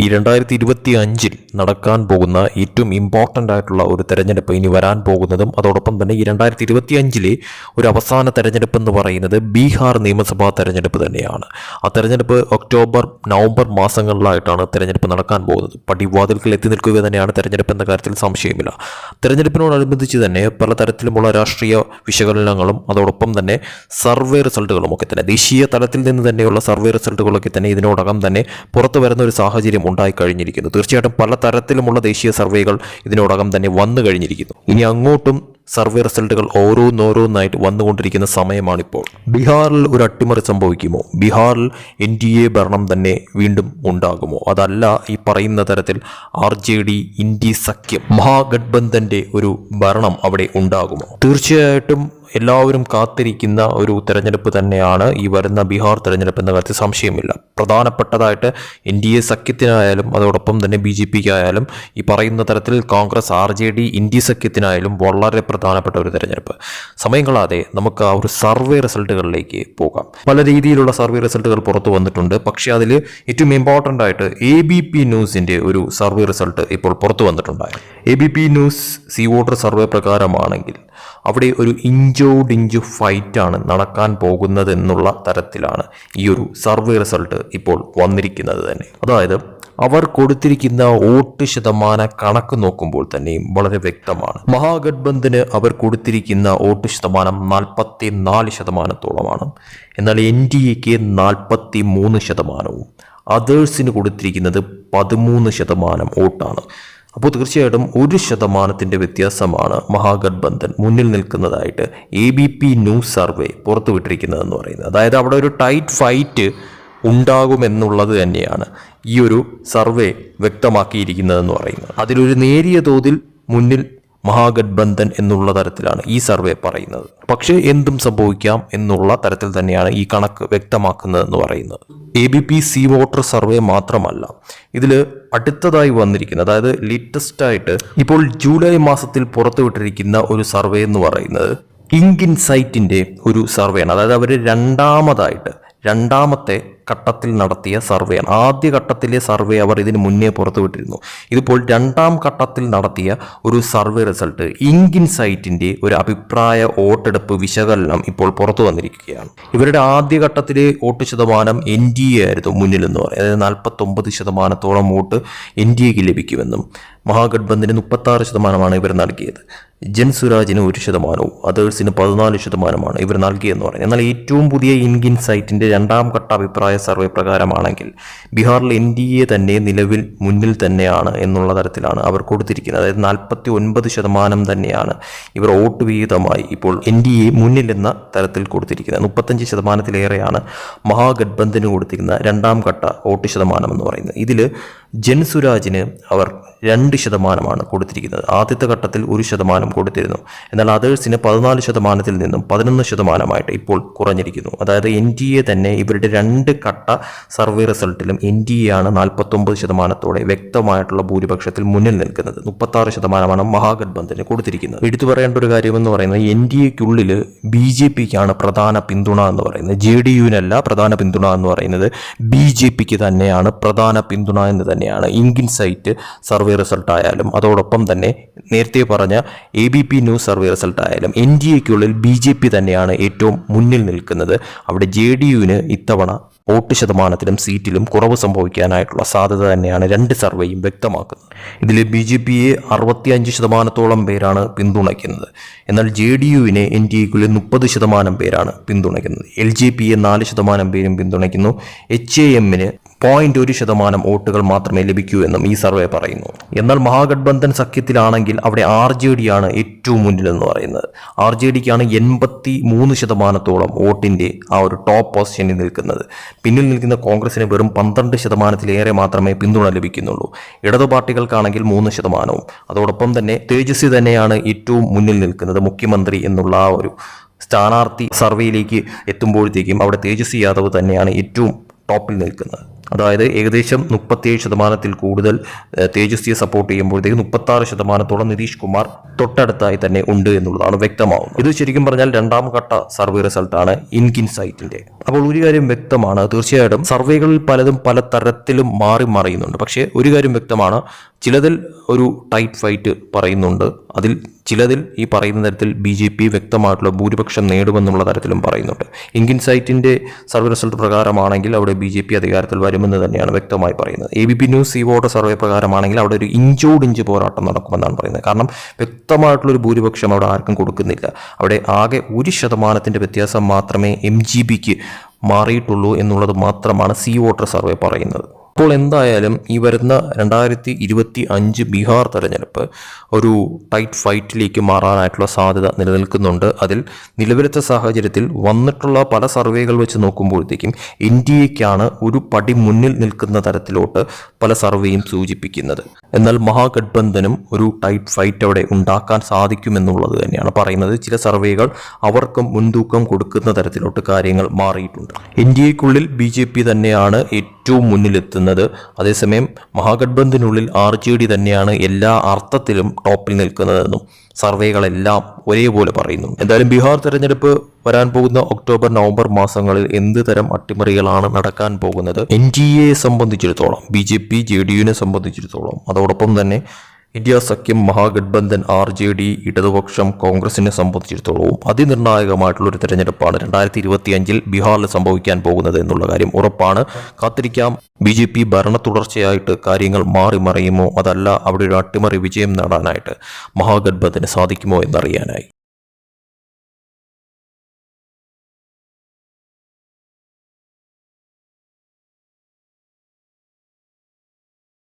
ഈ രണ്ടായിരത്തി ഇരുപത്തി അഞ്ചിൽ നടക്കാൻ പോകുന്ന ഏറ്റവും ഇമ്പോർട്ടന്റ് ആയിട്ടുള്ള ഒരു തെരഞ്ഞെടുപ്പ് ഇനി വരാൻ പോകുന്നതും അതോടൊപ്പം തന്നെ ഈ രണ്ടായിരത്തി ഇരുപത്തി അഞ്ചിലെ ഒരു അവസാന തെരഞ്ഞെടുപ്പ് എന്ന് പറയുന്നത് ബീഹാർ നിയമസഭാ തെരഞ്ഞെടുപ്പ് തന്നെയാണ്. ആ തെരഞ്ഞെടുപ്പ് ഒക്ടോബർ നവംബർ മാസങ്ങളിലായിട്ടാണ് തെരഞ്ഞെടുപ്പ് നടക്കാൻ പോകുന്നത്. പടിവാതിൽക്കൽ എത്തി നിൽക്കുക തന്നെയാണ് തെരഞ്ഞെടുപ്പ് എന്ന കാര്യത്തിൽ സംശയമില്ല. തെരഞ്ഞെടുപ്പിനോടനുബന്ധിച്ച് തന്നെ പലതരത്തിലുമുള്ള രാഷ്ട്രീയ വിശകലനങ്ങളും അതോടൊപ്പം തന്നെ സർവേ റിസൾട്ടുകളും ഒക്കെ തന്നെ ദേശീയ തലത്തിൽ നിന്ന് തന്നെയുള്ള സർവേ റിസൾട്ടുകളൊക്കെ തന്നെ ഇതിനോടകം തന്നെ പുറത്തു വരുന്ന ഒരു സാഹചര്യം ഉണ്ടായി കഴിഞ്ഞിരിക്കുന്നു തീർച്ചയായിട്ടും പല തരത്തിലുമുള്ള ദേശീയ സർവേകൾ ഇതിനോടകം തന്നെ വന്നു കഴിഞ്ഞിരിക്കുന്നു ഇനി അങ്ങോട്ടും സർവേ റിസൾട്ടുകൾ ഓരോന്നോരോന്നായിട്ട് വന്നുകൊണ്ടിരിക്കുന്ന സമയമാണിപ്പോൾ. ബീഹാറിൽ ഒരു അട്ടിമറി സംഭവിക്കുമോ? ബീഹാറിൽ എൻ ഡി എ ഭരണം തന്നെ വീണ്ടും ഉണ്ടാകുമോ? അതല്ല ഈ പറയുന്ന തരത്തിൽ ആർ ജെ ഡി ഇന്ത്യ സഖ്യം മഹാഗഡ്ബന്ധന്റെ ഒരു ഭരണം അവിടെ ഉണ്ടാകുമോ? തീർച്ചയായിട്ടും എല്ലാവരും കാത്തിരിക്കുന്ന ഒരു തെരഞ്ഞെടുപ്പ് തന്നെയാണ് ഈ വരുന്ന ബീഹാർ തെരഞ്ഞെടുപ്പ് എന്ന കാര്യത്തിൽ സംശയമില്ല. പ്രധാനപ്പെട്ടതായിട്ട് എൻ ഡി എ സഖ്യത്തിനായാലും അതോടൊപ്പം തന്നെ ബി ജെ പിക്കായാലും ഈ പറയുന്ന തരത്തിൽ Congress R J D India സഖ്യത്തിനായാലും വളരെ പ്രധാനപ്പെട്ട ഒരു തിരഞ്ഞെടുപ്പ്. സമയം കളാതെ നമുക്ക് ആ ഒരു സർവേ റിസൾട്ടുകളിലേക്ക് പോകാം. പല രീതിയിലുള്ള സർവേ റിസൾട്ടുകൾ പുറത്തു വന്നിട്ടുണ്ട്. പക്ഷേ അതിൽ ഏറ്റവും ഇമ്പോർട്ടന്റ് ആയിട്ട് എ ബി പി ന്യൂസിന്റെ ഒരു സർവേ റിസൾട്ട് ഇപ്പോൾ പുറത്തു വന്നിട്ടുണ്ടായിരുന്നു. A B P news C voter survey പ്രകാരമാണെങ്കിൽ അവിടെ ഒരു ഇഞ്ചോ ഡിഞ്ചു ഫൈറ്റാണ് നടക്കാൻ പോകുന്നത് എന്നുള്ള തരത്തിലാണ് ഈ ഒരു സർവേ റിസൾട്ട് ഇപ്പോൾ വന്നിരിക്കുന്നത് തന്നെ. അതായത് അവർ കൊടുത്തിരിക്കുന്ന വോട്ട് ശതമാന കണക്ക് നോക്കുമ്പോൾ തന്നെ വളരെ വ്യക്തമാണ്. മഹാഗഡ്ബന്ധന് അവർ കൊടുത്തിരിക്കുന്ന വോട്ട് ശതമാനം നാൽപ്പത്തി നാല് ശതമാനത്തോളമാണ്. എന്നാൽ എൻ ഡി എക്ക് നാൽപ്പത്തി മൂന്ന് ശതമാനവും അതേഴ്സിന് കൊടുത്തിരിക്കുന്നത് പതിമൂന്ന് ശതമാനം വോട്ടാണ്. അപ്പോൾ തീർച്ചയായിട്ടും ഒരു ശതമാനത്തിന്റെ വ്യത്യാസമാണ് മഹാഗഡ്ബന്ധൻ മുന്നിൽ നിൽക്കുന്നതായിട്ട് A B P news survey പുറത്തുവിട്ടിരിക്കുന്നതെന്ന് പറയുന്നത്. അതായത് അവിടെ ഒരു ടൈറ്റ് ഫൈറ്റ് ഉണ്ടാകുമെന്നുള്ളത് തന്നെയാണ് ഈ ഒരു സർവേ വ്യക്തമാക്കിയിരിക്കുന്നതെന്ന് പറയുന്നത്. അതിലൊരു നേരിയ തോതിൽ മുന്നിൽ മഹാഗഡ്ബന്ധൻ എന്നുള്ള തരത്തിലാണ് ഈ സർവേ പറയുന്നത്. പക്ഷേ എന്തും സംഭവിക്കാം എന്നുള്ള തരത്തിൽ തന്നെയാണ് ഈ കണക്ക് വ്യക്തമാക്കുന്നതെന്ന് പറയുന്നത്. A B P C voter survey മാത്രമല്ല ഇതിൽ അടുത്തതായി വന്നിരിക്കുന്നത് അതായത് ലേറ്റസ്റ്റ് ആയിട്ട് ഇപ്പോൾ ജൂലൈ മാസത്തിൽ പുറത്തുവിട്ടിരിക്കുന്ന ഒരു സർവേ എന്ന് പറയുന്നത് കിങ് ഇൻസൈറ്റിന്റെ ഒരു സർവേയാണ്. അതായത് അവർ രണ്ടാമതായിട്ട് രണ്ടാമത്തെ ഘട്ടത്തിൽ നടത്തിയ സർവേയാണ് ആദ്യ ഘട്ടത്തിലെ സർവേ അവർ ഇതിന് മുന്നേ പുറത്തുവിട്ടിരുന്നു. ഇതിപ്പോൾ രണ്ടാം ഘട്ടത്തിൽ നടത്തിയ ഒരു സർവേ റിസൾട്ട് ഇങ്കിൻ സൈറ്റിന്റെ ഒരു അഭിപ്രായ വോട്ടെടുപ്പ് വിശകലനം ഇപ്പോൾ പുറത്തു വന്നിരിക്കുകയാണ്. ഇവരുടെ ആദ്യ ഘട്ടത്തിലെ വോട്ട് ശതമാനം എൻ ഡി എ ആയിരുന്നു മുന്നിലെന്ന് പറയും. അതായത് നാൽപ്പത്തൊമ്പത് ശതമാനത്തോളം വോട്ട് എൻ ഡി എക്ക് ലഭിക്കുമെന്നും മഹാഗഡ്ബന്ധിന് മുപ്പത്താറ് ശതമാനമാണ് ഇവർ നൽകിയത്. ജൻസുരാജിന് ഒരു ശതമാനവും അതേഴ്സിന് പതിനാല് ശതമാനമാണ് ഇവർ നൽകിയെന്ന് പറയുന്നത് എന്നാൽ ഏറ്റവും പുതിയ ഇൻഗിൻ സൈറ്റിന്റെ രണ്ടാം ഘട്ട അഭിപ്രായ സർവേ പ്രകാരമാണെങ്കിൽ ബീഹാറിൽ എൻ ഡി എ തന്നെ നിലവിൽ മുന്നിൽ തന്നെയാണ് എന്നുള്ള തരത്തിലാണ് അവർ കൊടുത്തിരിക്കുന്നത്. അതായത് നാൽപ്പത്തി ഒൻപത് ശതമാനം തന്നെയാണ് ഇവർ വോട്ട് വിഹിതമായി ഇപ്പോൾ എൻ ഡി എ മുന്നിൽ എന്ന തരത്തിൽ കൊടുത്തിരിക്കുന്നത്. മുപ്പത്തഞ്ച് ശതമാനത്തിലേറെയാണ് മഹാഗഡ്ബന്ധന് കൊടുത്തിരിക്കുന്ന രണ്ടാം ഘട്ട വോട്ട് ശതമാനം എന്ന് പറയുന്നത്. ഇതിൽ ജൻസുരാജിന് അവർ രണ്ട് ശതമാനമാണ് കൊടുത്തിരിക്കുന്നത്. ആദ്യത്തെ ഘട്ടത്തിൽ ഒരു ശതമാനം കൊടുത്തിരുന്നു. എന്നാൽ അതേഴ്സിന് പതിനാല് ശതമാനത്തിൽ നിന്നും പതിനൊന്ന് ശതമാനമായിട്ട് ഇപ്പോൾ കുറഞ്ഞിരിക്കുന്നു. അതായത് എൻ ഡി എ തന്നെ ഇവരുടെ രണ്ട് ഘട്ട സർവേ റിസൾട്ടിലും എൻ ഡി എ ആണ് നാൽപ്പത്തൊമ്പത് ശതമാനത്തോടെ വ്യക്തമായിട്ടുള്ള ഭൂരിപക്ഷത്തിൽ മുന്നിൽ നിൽക്കുന്നത്. മുപ്പത്താറ് ശതമാനമാണ് മഹാഗഡ്ബന്ധന് കൊടുത്തിരിക്കുന്നത്. എടുത്തു പറയേണ്ട ഒരു കാര്യം എന്ന് പറയുന്നത് എൻ ഡി എക്കുള്ളിൽ ബി ജെ പിക്കാണ് പ്രധാന പിന്തുണ എന്ന് പറയുന്നത്. ജെ ഡി യുവിനല്ല പ്രധാന പിന്തുണ എന്ന് പറയുന്നത് ബി ജെ പിക്ക് തന്നെയാണ് പ്രധാന പിന്തുണ എന്ന് തന്നെയാണ്. ഇങ്കിൻ സൈറ്റ് സർവേ റിസൾട്ട് ആയാലും അതോടൊപ്പം തന്നെ നേരത്തെ പറഞ്ഞ A B P news survey result ആയാലും എൻ ഡി എക്കുള്ളിൽ ബി ജെ പി തന്നെയാണ് ഏറ്റവും മുന്നിൽ നിൽക്കുന്നത്. അവിടെ ജെ ഡി യുവിന് ഇത്തവണ വോട്ട് ശതമാനത്തിലും സീറ്റിലും കുറവ് സംഭവിക്കാനായിട്ടുള്ള സാധ്യത തന്നെയാണ് രണ്ട് സർവേയും വ്യക്തമാക്കുന്നത്. ഇതിൽ ബി ജെ പിയെ അറുപത്തിയഞ്ച് ശതമാനത്തോളം പേരാണ് പിന്തുണയ്ക്കുന്നത്. എന്നാൽ ജെ ഡി യുവിനെ എൻ ഡി എക്കുള്ളിൽ മുപ്പത് ശതമാനം പേരാണ് പിന്തുണയ്ക്കുന്നത്. എൽ ജെ പിയെ നാല് ശതമാനം പേരും പിന്തുണയ്ക്കുന്നു. എച്ച് എ എമ്മിന് പോയിന്റ് ഒരു ശതമാനം വോട്ടുകൾ മാത്രമേ ലഭിക്കൂ എന്നും ഈ സർവേ പറയുന്നു. എന്നാൽ മഹാഗഡ്ബന്ധൻ സഖ്യത്തിലാണെങ്കിൽ അവിടെ ആർ ജെ ഡി ആണ് ഏറ്റവും മുന്നിൽ എന്ന് പറയുന്നത്. ആർ ജെ ഡിക്കാണ് എൺപത്തി മൂന്ന് ശതമാനത്തോളം വോട്ടിന്റെ ആ ഒരു ടോപ്പ് പൊസിഷനിൽ നിൽക്കുന്നത്. പിന്നിൽ നിൽക്കുന്ന കോൺഗ്രസിന് വെറും പന്ത്രണ്ട് ശതമാനത്തിലേറെ മാത്രമേ പിന്തുണ ലഭിക്കുന്നുള്ളൂ. ഇടതു പാർട്ടികൾക്കാണെങ്കിൽ മൂന്ന് ശതമാനവും. അതോടൊപ്പം തന്നെ തേജസ്വി തന്നെയാണ് ഏറ്റവും മുന്നിൽ നിൽക്കുന്നത് മുഖ്യമന്ത്രി എന്നുള്ള ആ ഒരു സ്ഥാനാർത്ഥി സർവേയിലേക്ക് എത്തുമ്പോഴത്തേക്കും അവിടെ തേജസ്വി യാദവ് തന്നെയാണ് ഏറ്റവും ടോപ്പിൽ നിൽക്കുന്നത്. അതായത് ഏകദേശം മുപ്പത്തിയേഴ് ശതമാനത്തിൽ കൂടുതൽ തേജസ്വിയെ സപ്പോർട്ട് ചെയ്യുമ്പോഴത്തേക്ക് മുപ്പത്താറ് ശതമാനത്തോളം നിതീഷ് കുമാർ തൊട്ടടുത്തായി തന്നെ ഉണ്ട് എന്നുള്ളതാണ് വ്യക്തമാവുന്നത്. ഇത് ശരിക്കും പറഞ്ഞാൽ രണ്ടാം ഘട്ട സർവേ റിസൾട്ടാണ് ഇൻകിൻ സൈറ്റിന്റെ. അപ്പോൾ ഒരു കാര്യം വ്യക്തമാണ് തീർച്ചയായിട്ടും സർവേകളിൽ പലതും പല തരത്തിലും മാറി മറിയുന്നുണ്ട്. പക്ഷേ ഒരു കാര്യം വ്യക്തമാണ് ചിലതിൽ ഒരു ടൈറ്റ് ഫൈറ്റ് പറയുന്നുണ്ട്. അതിൽ ചിലതിൽ ഈ പറയുന്ന തരത്തിൽ ബി ജെ പി വ്യക്തമായിട്ടുള്ള ഭൂരിപക്ഷം നേടുമെന്നുള്ള തരത്തിലും പറയുന്നുണ്ട്. ഇൻകിൻ സൈറ്റിന്റെ സർവേ റിസൾട്ട് പ്രകാരമാണെങ്കിൽ അവിടെ ബി ജെ പി അധികാരത്തിൽ വരുമെന്ന് തന്നെയാണ് വ്യക്തമായി പറയുന്നത്. A B P news C voter survey പ്രകാരമാണെങ്കിൽ അവിടെ ഒരു ഇഞ്ചോട് ഇഞ്ച് പോരാട്ടം നടക്കുമെന്നാണ് പറയുന്നത്. കാരണം വ്യക്തമായിട്ടുള്ളൊരു ഭൂരിപക്ഷം അവിടെ ആർക്കും കൊടുക്കുന്നില്ല. അവിടെ ആകെ ഒരു ശതമാനത്തിന്റെ വ്യത്യാസം മാത്രമേ എം ജി ബിക്ക് മാറിയിട്ടുള്ളൂ എന്നുള്ളത് മാത്രമാണ് സി വോട്ടർ സർവേ പറയുന്നത്. അപ്പോൾ എന്തായാലും ഈ വരുന്ന രണ്ടായിരത്തി ഇരുപത്തി അഞ്ച് ബീഹാർ തെരഞ്ഞെടുപ്പ് ഒരു ടൈറ്റ് ഫൈറ്റിലേക്ക് മാറാനായിട്ടുള്ള സാധ്യത നിലനിൽക്കുന്നുണ്ട്. അതിൽ നിലവിലത്തെ സാഹചര്യത്തിൽ വന്നിട്ടുള്ള പല സർവേകൾ വെച്ച് നോക്കുമ്പോഴത്തേക്കും എൻ ഡി എക്കാണ് ഒരു പടി മുന്നിൽ നിൽക്കുന്ന തരത്തിലോട്ട് പല സർവേയും സൂചിപ്പിക്കുന്നത്. എന്നാൽ മഹാഗഡ്ബന്ധനും ഒരു ടൈറ്റ് ഫൈറ്റ് അവിടെ ഉണ്ടാക്കാൻ സാധിക്കുമെന്നുള്ളത് തന്നെയാണ് പറയുന്നത്. ചില സർവേകൾ അവർക്കും മുൻതൂക്കം കൊടുക്കുന്ന തരത്തിലോട്ട് കാര്യങ്ങൾ മാറിയിട്ടുണ്ട്. ഇന്ത്യക്കുള്ളിൽ ബി ജെ പി തന്നെയാണ് ഏറ്റവും മുന്നിലെത്തുന്നത്. അതേസമയം മഹാഗഡ്ബന്ധിനുള്ളിൽ ആർ ജെ ഡി തന്നെയാണ് എല്ലാ അർത്ഥത്തിലും ടോപ്പിൽ നിൽക്കുന്നതെന്നും സർവേകളെല്ലാം ഒരേപോലെ പറയുന്നു. എന്തായാലും ബീഹാർ തെരഞ്ഞെടുപ്പ് വരാൻ പോകുന്ന ഒക്ടോബർ നവംബർ മാസങ്ങളിൽ എന്ത് തരം അട്ടിമറികളാണ് നടക്കാൻ പോകുന്നത്? എൻ ഡി എയെ സംബന്ധിച്ചിടത്തോളം B J P J D യുവിനെ സംബന്ധിച്ചിടത്തോളം അതോടൊപ്പം തന്നെ ഇന്ത്യ സഖ്യം മഹാഗഡ്ബന്ധൻ ആർ ജെ ഡി ഇടതുപക്ഷം കോൺഗ്രസിനെ സംബന്ധിച്ചിടത്തോളവും അതിനിർണായകമായിട്ടുള്ള ഒരു തെരഞ്ഞെടുപ്പാണ് രണ്ടായിരത്തി ഇരുപത്തി അഞ്ചിൽ ബീഹാറിൽ സംഭവിക്കാൻ പോകുന്നത് എന്നുള്ള കാര്യം ഉറപ്പാണ്. കാത്തിരിക്കാം. ബി ജെ പി ഭരണ തുടർച്ചയായിട്ട് കാര്യങ്ങൾ മാറി മറിയുമോ? അതല്ല അവിടെ ഒരു അട്ടിമറി വിജയം നേടാനായിട്ട് മഹാഗഡ്ബന്ധന് സാധിക്കുമോ എന്നറിയാനായി.